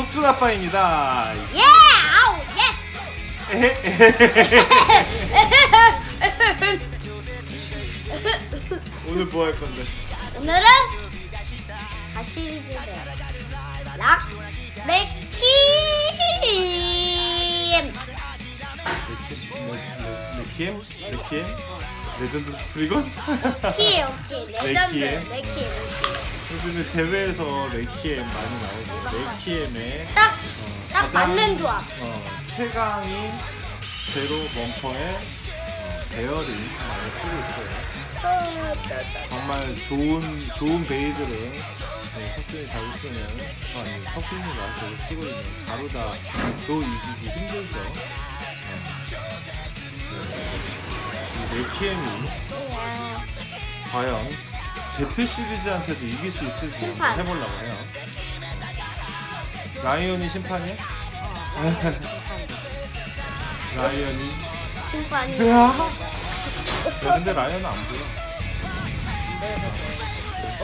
석준 아빠입니다. 예! 아우 예스! 오늘 뭐 할 건데? 오늘은 가시리즈의 락 레킴 레키엠? 레키엠? 레전드 스프리건? 키 오케이 레전드? 레킴 요즘에 대회에서 레키엠 많이 나오죠. 레키엠의 딱딱 어, 가장- 맞는 조합 어, 최강인 제로 멈퍼의 어, 베어링 많이 쓰고 있어요. 정말 좋은 좋은 베이드를 네, 석준이 잘 쓰는 어, 아니 석준이가 잘 쓰고 있는 가루다 도 이기기 힘들죠. 어. 네. 이 레키엠이 그냥 과연 Z 시리즈한테도 이길 수 있을지 심판. 한번 해보려고 해요. 라이언이 심판이야? 라이언이 심판이 야 근데 라이언은 안 보여.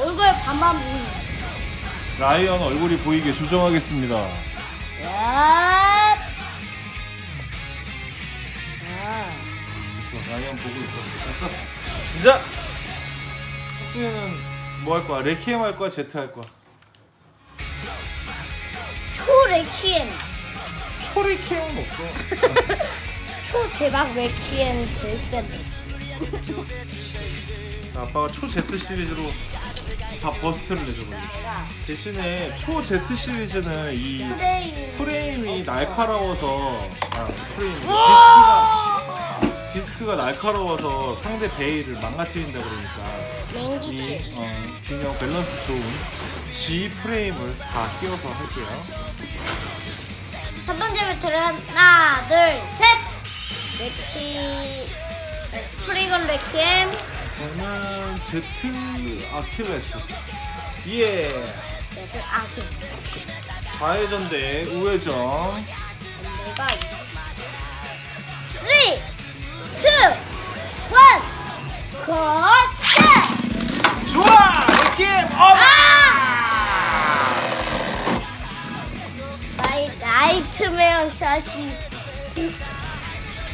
얼굴 반만 보이네 라이언 얼굴이 보이게 조정하겠습니다. 야 됐어, 라이언 보고 있어. 됐어. 자, 혹시는 뭐 할 거야? 레키엠 할 거야? 제트 할 거야? 초 레키엠 초 레키엠은 없어. 초 대박 레키엠 제일 센 아빠가 초 Z 시리즈로 다 버스트를. 내가 대신에 초 Z 시리즈는 이 프레임 프레임이 날카로워서 아 프레임 디스크가 디스크가 날카로워서 상대 베일을 망가뜨린다 그러니까 이 어, 균형 밸런스 좋은 G 프레임을 다 끼워서 할게요. 첫 번째 배틀은 하나 둘 셋! 레키 스프리건 레키엠 저는 Z 아킬레스. 예. 배틀 아기 좌회전 대 우회전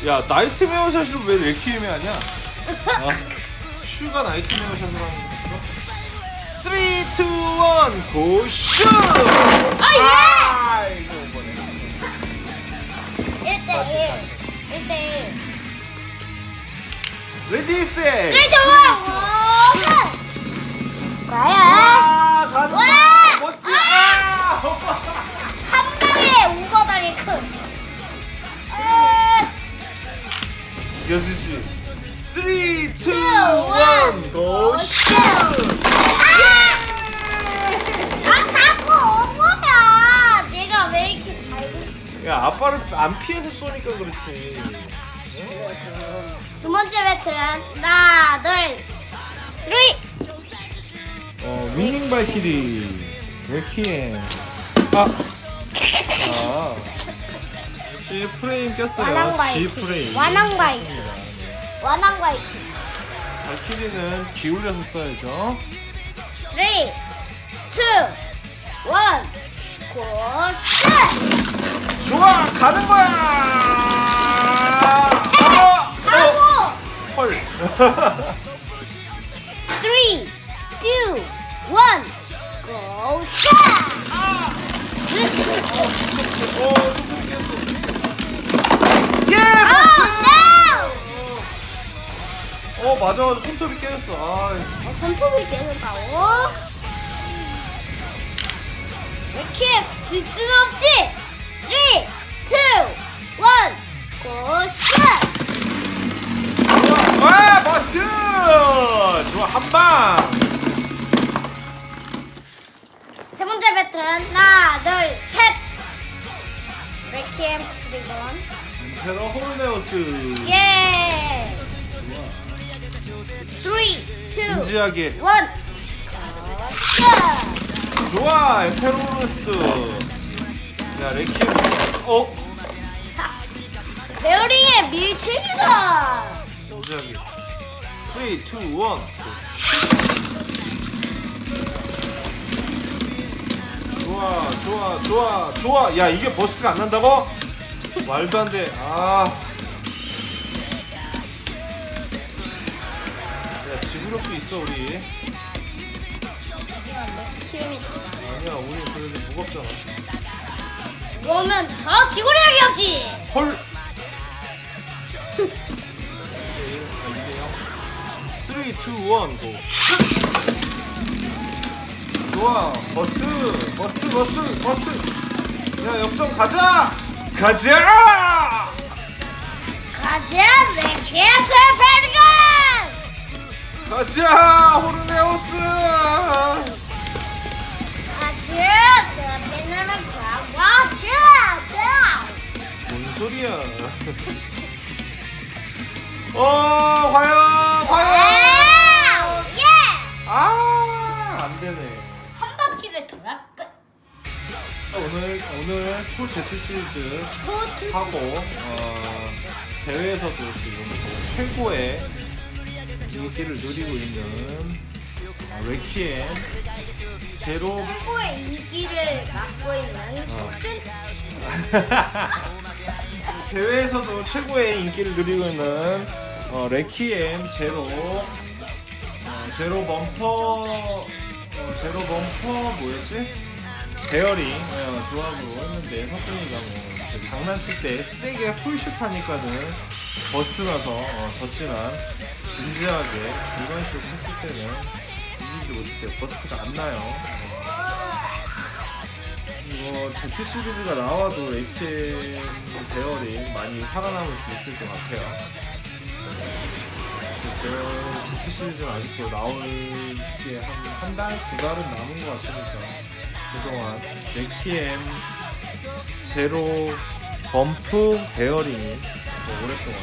야 나이트메어 샷을 왜 레키엠이 하냐? 어? 슈가 나이트메어 샷을 하는 거 있어? 3, 2, 1, 고 슈! 아 아이고 이번에 예! 1대1 1대1 레디 셋! 3 2 1 과연 아 간다! 와! 아! 한 방에 오버다리 큰 여수 씨. 3, 2, 1, 원, 고 슈! 아! 자꾸 오버야 내가 왜 이렇게 잘 붙지? 야 아빠를 안 피해서 쏘니까 그렇지. 두 번째 배틀은 하나 둘 쓰리! 어, 위닝 발키리. 레키엠 아! 아 역시 프레임 꼈어요. 완왕 G 프레임. 완왕 바이키. 완왕 바이키. 발키리는 기울여서 써야죠. 3 2 1 고슛 좋아 가는 거야! 어! 하고! 어! 헐 어, 맞아. 손톱이 깨졌어. 아, 어, 손톱이 깨졌다고? 이렇게 질 수는 없지! 3, 2, 1, 고슛! 와, 버스트! 좋아, 한 방! 세 번째 배틀은 하나, 둘, 셋! 레키엠 스프리건 페러 호르네오스. 예! 3, 2, 1, 진지하게. 고슛! 좋아, 에페로르스트. 야, 레키. 어? 베어링의 밀치기다! 진지하게. 3, 2, 1. 좋아, 좋아. 좋아 좋아 좋아 야 이게 버스트가 안 난다고? 말도 안돼 아 야, 지구력도 있어 우리. 힘이 아니야 우리 그래도 무겁잖아. 그러면 다 지구력이었지. 헐! 3, 2, 1, 고 좋아 버스트 버스트 버스트 버스트 야 역전 가자! 가자! 가자 레키스 페르건. 가자 호르네우스 가자. 뭔 소리야 어 과연 과연 예! 아 안 되네 한 바퀴를 돌아 끝. 오늘 오늘 초 제트 시리즈 하고 어, 대회에서도 지금 최고의 인기를 누리고 있는 어, 레키엠 제로 최고의 인기를 맡고 있는 어. 준 대회에서도 최고의 인기를 누리고 있는 어, 레키엠 제로 어, 제로 범퍼 어, 제로 범퍼 뭐였지? 베어링 어, 조합으로 했는데 석준이가 뭐 장난칠 때 세게 풀슛 하니까는 버스트 나서 어, 졌지만 진지하게 중간슛 했을 때는 이기지 못했어요 버스트가 안 나요 이거 Z 시리즈가 나와도 레이켄 베어링 많이 살아남을 수 있을 것 같아요. 제 Z 시리즈는 아직도 나올 게 한 한 달, 두 달은 남은 것 같으니까 그동안 레키엠 제로 범프 베어링이 더 오랫동안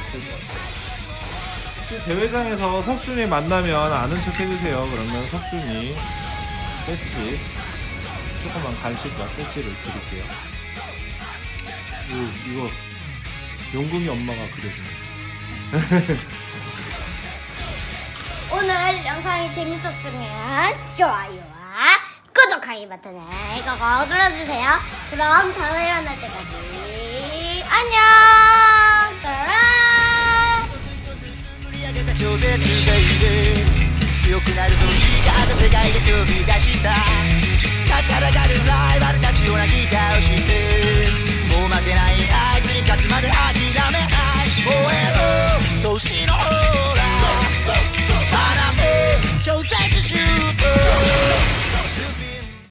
있을 것 같아요. 대회장에서 석준이 만나면 아는 척 해주세요. 그러면 석준이 배치 조금만 간식과 배치를 드릴게요. 오, 이거 용궁이 엄마가 그려준 오늘 영상이 재밌었으면 좋아요와 구독하기 버튼을 꼭 눌러주세요. 그럼 다음에 만날 때까지 안녕. た超絶がいる強くなると誓った世界が飛び出した